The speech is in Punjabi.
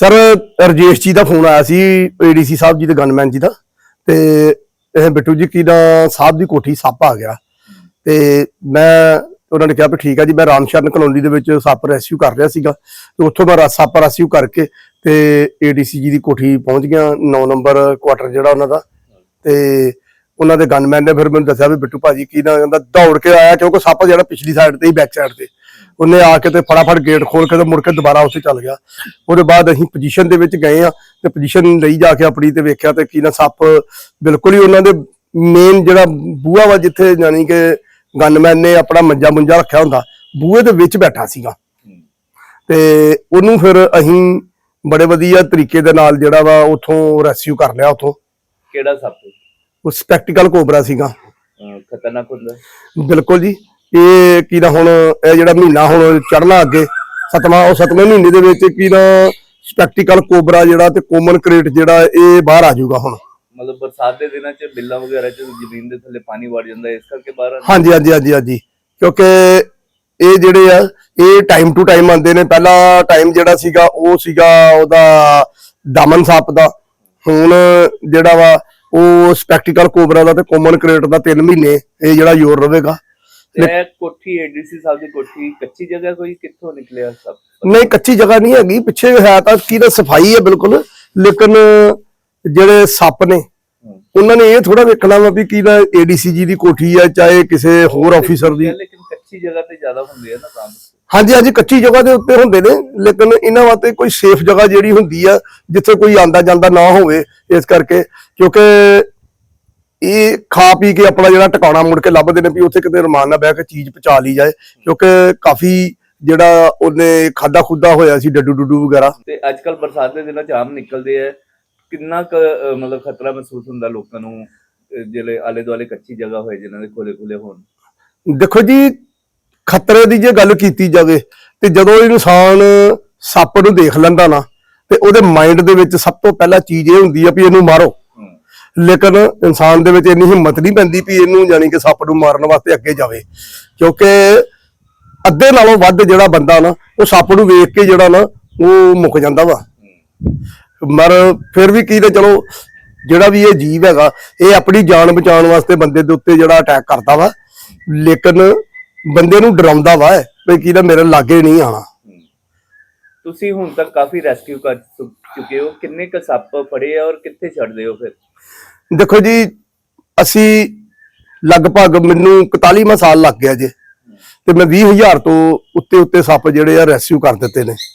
ਸਰ, ਰਜੇਸ਼ ਜੀ ਦਾ ਫੋਨ ਆਇਆ ਸੀ ਏਡੀਸੀ ਸਾਹਿਬ ਜੀ ਦੇ ਗਨਮੈਨ ਜੀ ਦਾ, ਤੇ ਇਹ ਬਿੱਟੂ ਜੀ ਕੀ ਦਾ ਸਾਹਿਬ ਦੀ ਕੋਠੀ ਸੱਪ ਆ ਗਿਆ। ਤੇ ਮੈਂ ਉਹਨਾਂ ਨੇ ਕਿਹਾ ਵੀ ਠੀਕ ਆ ਜੀ, ਮੈਂ ਰਾਮਸ਼ਰਨ ਕਲੋਨੀ ਦੇ ਵਿੱਚ ਸੱਪ ਰੈਸਕਿਊ ਕਰ ਰਿਹਾ ਸੀਗਾ। ਤੇ ਉੱਥੋਂ ਮੈਂ ਰਾ- ਸੱਪ ਰੈਸਕਿਊ ਕਰਕੇ ਤੇ ਏਡੀਸੀ ਜੀ ਦੀ ਕੋਠੀ ਪਹੁੰਚ ਗਿਆ 9 ਨੰਬਰ ਕੁਆਟਰ ਜਿਹੜਾ ਉਹਨਾਂ ਦਾ। ਤੇ ਉਹਨਾਂ ਦੇ ਗਨਮੈਨ ਨੇ ਫਿਰ ਮੈਨੂੰ ਦੱਸਿਆ ਵੀ ਬਿੱਟੂ ਭਾਜੀ ਕੀ ਨਾ, ਕਹਿੰਦਾ ਦੌੜ ਕੇ ਆਇਆ ਕਿਉਂਕਿ ਸੱਪ ਜਿਹੜਾ ਪਿਛਲੀ ਸਾਈਡ ਤੇ ਹੀ ਬੈਕ ਸਾਈਡ ਤੇ। ਉਹਨੇ ਆ ਕੇ ਤੇ ਫਟਾਫਟ ਗੇਟ ਖੋਲ ਕੇ ਤੇ ਮੁੜ ਕੇ ਦੁਬਾਰਾ ਉੱਥੇ ਚੱਲ ਗਿਆ। ਉਹਦੇ ਬਾਅਦ ਅਸੀਂ ਪੋਜੀਸ਼ਨ ਦੇ ਵਿੱਚ ਗਏ ਆ ਤੇ ਪੋਜੀਸ਼ਨ ਲਈ ਜਾ ਕੇ ਆਪਣੀ ਤੇ ਵੇਖਿਆ ਤੇ ਕੀ ਨਾ ਸੱਪ ਬਿਲਕੁਲ ਹੀ ਉਹਨਾਂ ਦੇ ਮੇਨ ਜਿਹੜਾ ਬੂਹਾ ਵਾ ਜਿੱਥੇ ਜਾਨੀ ਕਿ ਗਨਮੈਨ ਨੇ ਆਪਣਾ ਮੰਜਾ ਮੁੰਜਾ ਰੱਖਿਆ ਹੁੰਦਾ ਬੂਹੇ ਦੇ ਵਿੱਚ ਬੈਠਾ ਸੀਗਾ। ਤੇ ਉਹਨੂੰ ਫਿਰ ਅਸੀਂ ਬੜੇ ਵਧੀਆ ਤਰੀਕੇ ਦੇ ਨਾਲ ਜਿਹੜਾ ਵਾ ਉਥੋਂ ਰੈਸਕਿਊ ਕਰ ਲਿਆ ਉਥੋਂ। ਕਿਹੜਾ ਸੱਪ? ਉਹ ਸਪੈਕਟੀਕਲ ਕੋਬਰਾ ਸੀਗਾ। ਖਤਰਨਾਕ ਹੁੰਦਾ। ਬਿਲਕੁਲ ਜੀ। ਇਹ ਕੀ ਨਾ ਹੁਣ ਇਹ ਜਿਹੜਾ ਮਹੀਨਾ ਹੁਣ ਚੜਨਾ ਅੱਗੇ ਸਤਵਾਂ ਉਹ ਸਤਵੇਂ ਮਹੀਨੇ ਦੇ ਵਿੱਚ ਕੀ ਨਾ ਸਪੈਕਟੀਕਲ ਕੋਬਰਾ ਜਿਹੜਾ ਤੇ ਕੋਮਨ ਕ੍ਰੇਟ ਜਿਹੜਾ ਇਹ ਬਾਹਰ ਆ ਜਾਊਗਾ ਹੁਣ। ਮਤਲਬ ਬਰਸਾਤ ਦੇ ਦਿਨਾਂ 'ਚ ਬਿੱਲਾਂ ਵਗੈਰਾ 'ਚ ਜ਼ਮੀਨ ਦੇ ਥੱਲੇ ਪਾਣੀ ਵੜ ਜਾਂਦਾ ਇਸ ਕਰਕੇ ਬਾਹਰ। ਹਾਂਜੀ ਹਾਂਜੀ ਹਾਂਜੀ ਹਾਂਜੀ। ਕਿਉਂਕਿ ਇਹ ਜਿਹੜੇ ਆ ਇਹ ਟਾਈਮ ਟੂ ਟਾਈਮ ਆਉਂਦੇ ਨੇ। ਪਹਿਲਾ ਟਾਈਮ ਜਿਹੜਾ ਸੀਗਾ ਉਹ ਸੀਗਾ ਉਹਦਾ ਦਮਨ ਸੱਪ ਦਾ। ਹੁਣ ਜਿਹੜਾ ਵਾ ਉਹ ਸਪੈਕਟੀਕਲ ਕੋਬਰਾ ਦਾ ਤੇ ਕੋਮਨ ਕ੍ਰੇਟ ਦਾ 3 ਮਹੀਨੇ ਇਹ ਜਿਹੜਾ ਯੋਰ ਰਹੇਗਾ ਤੇ ਇਹ ਕੋਠੀ ਏਡੀਸੀ ਸਾਹਿਬ ਦੀ ਕੋਠੀ ਕੱਚੀ ਜਗ੍ਹਾ ਕੋਈ ਕਿੱਥੋਂ ਨਿਕਲਿਆ ਸੱਪ ਨਹੀਂ ਕੱਚੀ ਜਗ੍ਹਾ ਨਹੀਂ ਹੈਗੀ ਪਿੱਛੇ ਹੈ ਤਾਂ ਕੀ ਦਾ ਸਫ਼ਾਈ ਹੈ ਬਿਲਕੁਲ ਲੇਕਿਨ ਜਿਹੜੇ ਸੱਪ ਨੇ। ਉਹਨਾਂ ਨੇ ਇਹ ਥੋੜਾ ਵੇਖਣਾ ਵਾ ਵੀ ਕੀ ਦਾ ਏਡੀਸੀ ਜੀ ਦੀ ਕੋਠੀ ਹੈ ਚਾਹੇ ਕਿਸੇ ਹੋਰ ਆਫੀਸਰ ਦੀ। ਲੇਕਿਨ ਕੱਚੀ ਜਗ੍ਹਾ ਤੇ ਜ਼ਿਆਦਾ ਹੁੰਦੀ ਹੈ ਨਾ ਕੰਮ। ਹਾਂਜੀ ਹਾਂਜੀ ਕੱਚੀ ਜਗ੍ਹਾ ਦੇ ਉੱਤੇ ਹੁੰਦੇ ਨੇ ਲੇਕਿਨ ਇਹਨਾਂ ਵਾਸਤੇ ਕੋਈ ਸੇਫ ਜਗ੍ਹਾ ਜਿਹੜੀ ਹੁੰਦੀ ਆ ਜਿੱਥੇ ਕੋਈ ਆਂਦਾ ਜਾਂਦਾ ਨਾ ਹੋਵੇ ਇਸ ਕਰਕੇ ਕਿਉਂਕਿ ਇਹ ਖਾ ਪੀ ਕੇ ਆਪਣਾ ਜਿਹੜਾ ਟਿਕਾਣਾ ਮੁੜ ਕੇ ਲੱਭਦੇ ਨੇ ਵੀ ਉੱਥੇ ਕਿਤੇ ਰਮਾਨ ਨਾਲ ਬਹਿ ਕੇ ਚੀਜ਼ ਪਚਾ ਲਈ ਜਾਏ ਕਿਉਂਕਿ ਕਾਫੀ ਜਿਹੜਾ ਉਹਨੇ ਖਾਦਾ ਖੁੱਦਾ ਹੋਇਆ ਸੀ ਡੱਡੂ ਡੁੱਡੂ ਵਗੈਰਾ। ਤੇ ਅੱਜ ਕੱਲ ਬਰਸਾਤ ਦੇ ਦਿਨਾਂ 'ਚ ਆਮ ਨਿਕਲਦੇ ਆ। ਕਿੰਨਾ ਕੁ ਮਤਲਬ ਖਤਰਾ ਮਹਿਸੂਸ ਹੁੰਦਾ ਲੋਕਾਂ ਨੂੰ ਜਿਹੜੇ ਆਲੇ ਦੁਆਲੇ ਕੱਚੀ ਜਗ੍ਹਾ ਹੋਏ ਜਿਨ੍ਹਾਂ ਦੇ ਖੋਲੇ ਖੁੱਲੇ ਹੋਣ? ਦੇਖੋ ਜੀ ਖਤਰੇ ਦੀ ਜੇ ਗੱਲ ਕੀਤੀ ਜਾਵੇ ਤੇ ਜਦੋਂ ਇਨਸਾਨ ਸੱਪ ਨੂੰ ਦੇਖ ਲੈਂਦਾ ਨਾ ਤੇ ਉਹਦੇ ਮਾਈਂਡ ਦੇ ਵਿੱਚ ਸਭ ਤੋਂ ਪਹਿਲਾਂ ਚੀਜ਼ ਇਹ ਹੁੰਦੀ ਆ ਵੀ ਇਹਨੂੰ ਮਾਰੋ। ਲੇਕਿਨ ਇਨਸਾਨ ਦੇ ਵਿੱਚ ਇੰਨੀ ਹਿੰਮਤ ਨਹੀਂ ਪੈਂਦੀ ਵੀ ਇਹਨੂੰ ਜਾਨੀ ਕਿ ਸੱਪ ਨੂੰ ਮਾਰਨ ਵਾਸਤੇ ਅੱਗੇ ਜਾਵੇ। ਕਿਉਂਕਿ ਅੱਧੇ ਨਾਲੋਂ ਵੱਧ ਜਿਹੜਾ ਬੰਦਾ ਨਾ, ਉਹ ਸੱਪ ਨੂੰ ਵੇਖ ਕੇ ਜਿਹੜਾ ਨਾ, ਉਹ ਮੁੱਕ ਜਾਂਦਾ ਵਾ। ਮਰ ਫਿਰ ਵੀ ਕੀ ਤੇ ਚਲੋ, ਜਿਹੜਾ ਵੀ ਇਹ ਜੀਵ ਹੈਗਾ, ਇਹ ਆਪਣੀ ਜਾਨ ਬਚਾਉਣ ਵਾਸਤੇ ਬੰਦੇ ਦੇ ਉੱਤੇ ਜਿਹੜਾ ਅਟੈਕ ਕਰਦਾ ਵਾ। ਲੇਕਿਨ ਬੰਦੇ ਨੂੰ ਡਰਾਉਂਦਾ ਵਾ ਵੀ ਕੀ ਮੇਰੇ ਲਾਗੇ ਨਹੀਂ ਆਣਾ ਤੁਸੀਂ ਹੁਣ ਤੱਕ ਕਾਫੀ ਰੈਸਕਿਊ ਕਰ ਚੁੱਕੇ ਹੋ। ਕਿੰਨੇ ਕ ਸੱਪ ਫੜੇ ਆ ਔਰ ਕਿੱਥੇ ਛੱਡਦੇ ਹੋ ਫਿਰ? ਦੇਖੋ ਜੀ, ਅਸੀਂ ਲਗਭਗ ਮੈਨੂੰ 41ਵਾਂ ਸਾਲ ਲੱਗ ਗਿਆ ਜੇ। ਤੇ ਮੈਂ 20000 ਤੋਂ ਉੱਤੇ ਉੱਤੇ ਸੱਪ ਜਿਹੜੇ ਆ ਰੈਸਕਿਊ ਕਰ ਦਿੱਤੇ ਨੇ।